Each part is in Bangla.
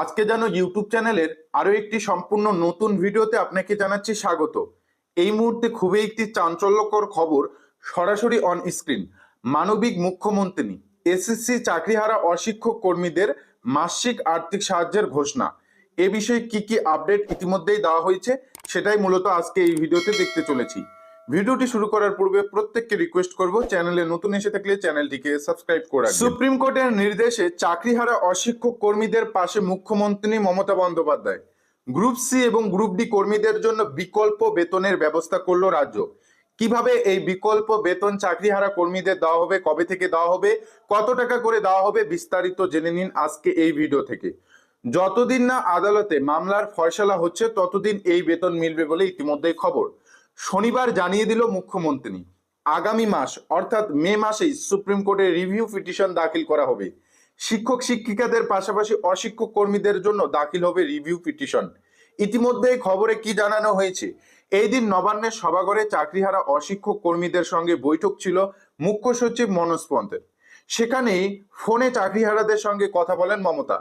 আজকে যেন ইউটিউব চ্যানেলের আরও একটি সম্পূর্ণ নতুন ভিডিওতে আপনাকে জানাচ্ছি স্বাগত। এই মুহূর্তে খুবই একটি চাঞ্চল্যকর খবর সরাসরি অন স্ক্রিন মানবিক মুখ্যমন্ত্রী, এসএসসি চাকরিহারা অশিক্ষক কর্মীদের মাসিক আর্থিক সাহায্যের ঘোষণা। এ বিষয়ে কি কি আপডেট ইতিমধ্যেই দেওয়া হয়েছে, সেটাই মূলত আজকে এই ভিডিওতে দেখতে চলেছি। ভিডিওটি শুরু করার পূর্বে প্রত্যেককে রিকোয়েস্ট করব, চ্যানেলে নতুন এসে থাকলে চ্যানেলটিকে সাবস্ক্রাইব করে সুপ্রিম কোর্টের নির্দেশে চাকরিহারা অশিক্ষক কর্মীদের পাশে মুখ্যমন্ত্রী মমতা বন্দ্যোপাধ্যায়। গ্রুপ সি এবং গ্রুপ ডি কর্মীদের জন্য বিকল্প বেতনের ব্যবস্থা করল রাজ্য। কীভাবে এই বিকল্প বেতন চাকরিহারা কর্মীদের দেওয়া হবে, কবে থেকে দেওয়া হবে, কত টাকা করে দেওয়া হবে বিস্তারিত জেনে নিন আজকে এই ভিডিও থেকে। যতদিন না আদালতে মামলার ফয়সলা হচ্ছে, ততদিন এই বেতন মিলবে বলে ইতিমধ্যেই খবর। শনিবার জানিয়ে দিল মুখ্যমন্ত্রী। আগামী মাস, অর্থাৎ মে মাসেই সুপ্রিম কোর্টে রিভিউ পিটিশন দাখিল করা হবে। শিক্ষক, শিক্ষিকাদের পাশাপাশি অশিক্ষক কর্মীদের জন্য দাখিল হবে রিভিউ পিটিশন। ইতিমধ্যে খবরে কি জানানো হয়েছে? এই দিন নবান্নের সভাঘরে চাকরিহারা অশিক্ষক কর্মীদের সঙ্গে বৈঠক ছিল মুখ্য সচিব মনোজ পন্থের। সেখানেই ফোনে চাকরিহারাদের সঙ্গে কথা বলেন মমতা।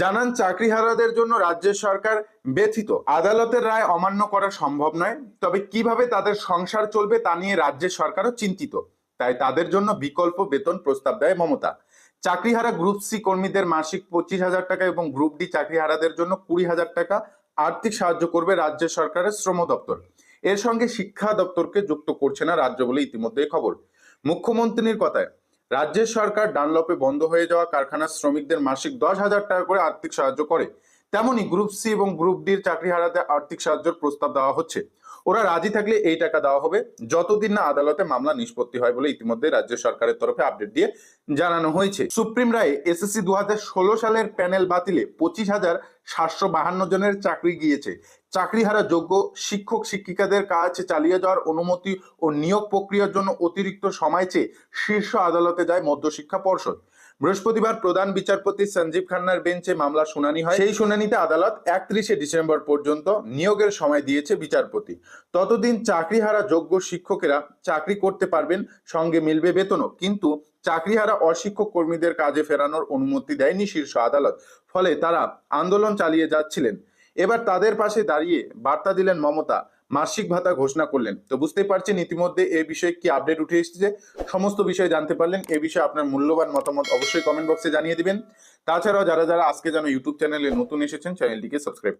জানান চাকরিহারাদের জন্য রাজ্যের সরকার ব্যথিত। আদালতের রায় অমান্য করা সম্ভব নয়, তবে কীভাবে তাদের সংসার চলবে তা নিয়ে রাজ্যের সরকারও চিন্তিত। তাই তাদের জন্য বিকল্প বেতন প্রস্তাব দেয় মমতা। চাকরিহারা গ্রুপ সি কর্মীদের মাসিক পঁচিশ হাজার টাকা এবং গ্রুপ ডি চাকরিহারাদের জন্য কুড়ি হাজার টাকা আর্থিক সাহায্য করবে রাজ্য সরকারের শ্রম দপ্তর। এর সঙ্গে শিক্ষা দপ্তরকে যুক্ত করছে না রাজ্য বলে ইতিমধ্যেই খবর। মুখ্যমন্ত্রীর কথায় রাজ্যের সরকার ডানলপে বন্ধ হয়ে যাওয়া কারখানার শ্রমিকদের মাসিক দশ হাজার টাকা করে আর্থিক সাহায্য করে। তেমনি গ্রুপ সি এবং গ্রুপ ডির চাকরি হারাতে আর্থিক সাহায্যের প্রস্তাব দেওয়া হচ্ছে। ওরা রাজি থাকলে এই টাকা দেওয়া হবে। যতদিন না আদালতে মামলা নিষ্পত্তি হয় বলে ইতিমধ্যে রাজ্য সরকারের তরফে আপডেট দিয়ে জানানো হয়েছে। সুপ্রিম রায়ে এসএসসি দু হাজার ষোলো সালের প্যানেল বাতিলে পঁচিশ হাজার সাতশো বাহান্ন জনের চাকরি গিয়েছে। চাকরিহারা যোগ্য শিক্ষক শিক্ষিকাদের কাজ চালিয়ে যাওয়ার অনুমতি ও নিয়োগ প্রক্রিয়ার জন্য অতিরিক্ত সময় চেয়ে শীর্ষ আদালতে যায় মধ্যশিক্ষা পর্ষদ। বৃহস্পতিবার প্রধান বিচারপতি সঞ্জীব খান্নার বেঞ্চে মামলা শুনানি হয়। সেই শুনানিতে আদালত একত্রিশে ডিসেম্বর পর্যন্ত নিয়োগের সময় দিয়েছে বিচারপতি। ততদিন চাকরিহারা যোগ্য শিক্ষকেরা চাকরি করতে পারবেন, সঙ্গে মিলবে বেতনও। কিন্তু চাকরিহারা অশিক্ষক কর্মীদের কাজে ফেরানোর অনুমতি দেয়নি শীর্ষ আদালত। ফলে তারা আন্দোলন চালিয়ে যাচ্ছিলেন। এবার তাদের পাশে দাঁড়িয়ে বার্তা দিলেন মমতা। মাসিক ভাতা ঘোষণা করলেন। তো বুঝতেই পারছেন, ইতিমধ্যে এ বিষয়ে কি আপডেট উঠে এসেছে? সমস্ত বিষয়ে জানতে পারলেন। এ বিষয়ে আপনার মূল্যবান মতামত অবশ্যই কমেন্ট বক্সে জানিয়ে দিবেন। তাছাড়াও যারা যারা আজকে যেন ইউটিউব চ্যানেলে নতুন এসেছেন চ্যানেলটিকে সাবস্ক্রাইব